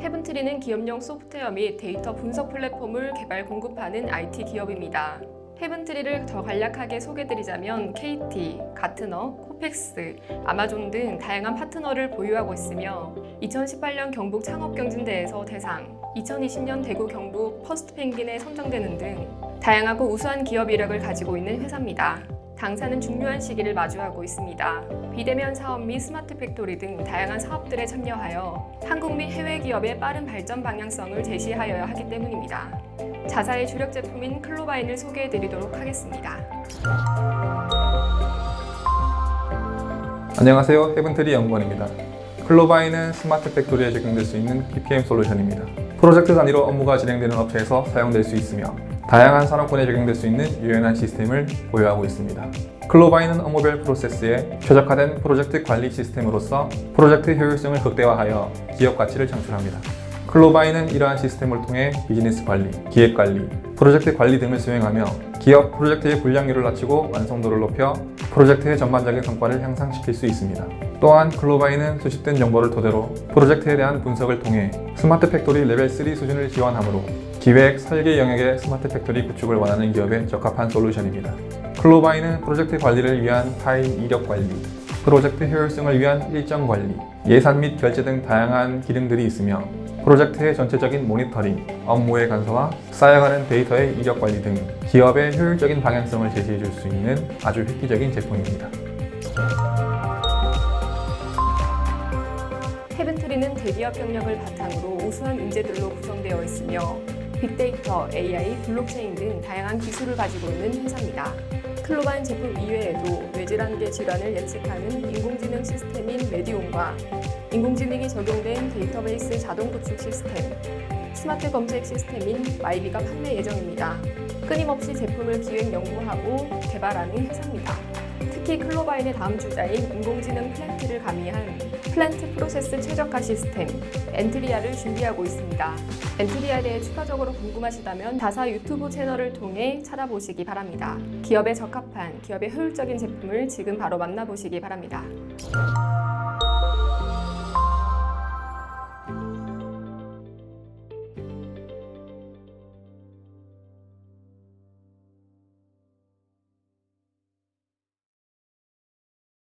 헤븐트리는 기업용 소프트웨어 및 데이터 분석 플랫폼을 개발 공급하는 IT 기업입니다. 헤븐트리를 더 간략하게 소개드리자면 KT, 가트너, 코펙스, 아마존 등 다양한 파트너를 보유하고 있으며 2018년 경북 창업경진대에서 대상, 2020년 대구 경북 퍼스트 펭귄에 선정되는 등 다양하고 우수한 기업 이력을 가지고 있는 회사입니다. 당사는 중요한 시기를 마주하고 있습니다. 비대면 사업 및 스마트 팩토리 등 다양한 사업들에 참여하여 한국 및 해외 기업의 빠른 발전 방향성을 제시하여야 하기 때문입니다. 자사의 주력 제품인 클로바인을 소개해 드리도록 하겠습니다. 안녕하세요. 헤븐트리 연구원입니다. 클로바인은 스마트 팩토리에 적용될 수 있는 PPM 솔루션입니다. 프로젝트 단위로 업무가 진행되는 업체에서 사용될 수 있으며 다양한 산업군에 적용될 수 있는 유연한 시스템을 보유하고 있습니다. 클로바인은 업무별 프로세스에 최적화된 프로젝트 관리 시스템으로서 프로젝트 효율성을 극대화하여 기업 가치를 창출합니다. 클로바인은 이러한 시스템을 통해 비즈니스 관리, 기획 관리, 프로젝트 관리 등을 수행하며 기업 프로젝트의 분량률을 낮추고 완성도를 높여 프로젝트의 전반적인 성과를 향상시킬 수 있습니다. 또한 클로바인은 수집된 정보를 토대로 프로젝트에 대한 분석을 통해 스마트 팩토리 레벨 3 수준을 지원하므로 기획, 설계 영역의 스마트 팩토리 구축을 원하는 기업에 적합한 솔루션입니다. 클로바인은 프로젝트 관리를 위한 타임 이력 관리, 프로젝트 효율성을 위한 일정 관리, 예산 및 결제 등 다양한 기능들이 있으며 프로젝트의 전체적인 모니터링, 업무의 간소화, 쌓여가는 데이터의 이력 관리 등 기업의 효율적인 방향성을 제시해 줄 수 있는 아주 획기적인 제품입니다. 헤븐트리는 대기업 경력을 바탕으로 우수한 인재들로 구성되어 있으며 빅데이터, AI, 블록체인 등 다양한 기술을 가지고 있는 회사입니다. 클로바인 제품 이외에도 뇌질환계 질환을 예측하는 인공지능 시스템인 메디온과 인공지능이 적용된 데이터베이스 자동 구축 시스템, 스마트 검색 시스템인 마이비가 판매 예정입니다. 끊임없이 제품을 기획 연구하고 개발하는 회사입니다. 특히 클로바인의 다음 주자인 인공지능 플랜트를 가미한 플랜트 프로세스 최적화 시스템 엔트리아를 준비하고 있습니다. 엔트리아에 대해 추가적으로 궁금하시다면 다사 유튜브 채널을 통해 찾아보시기 바랍니다. 기업에 적합한 기업의 효율적인 제품을 지금 바로 만나보시기 바랍니다.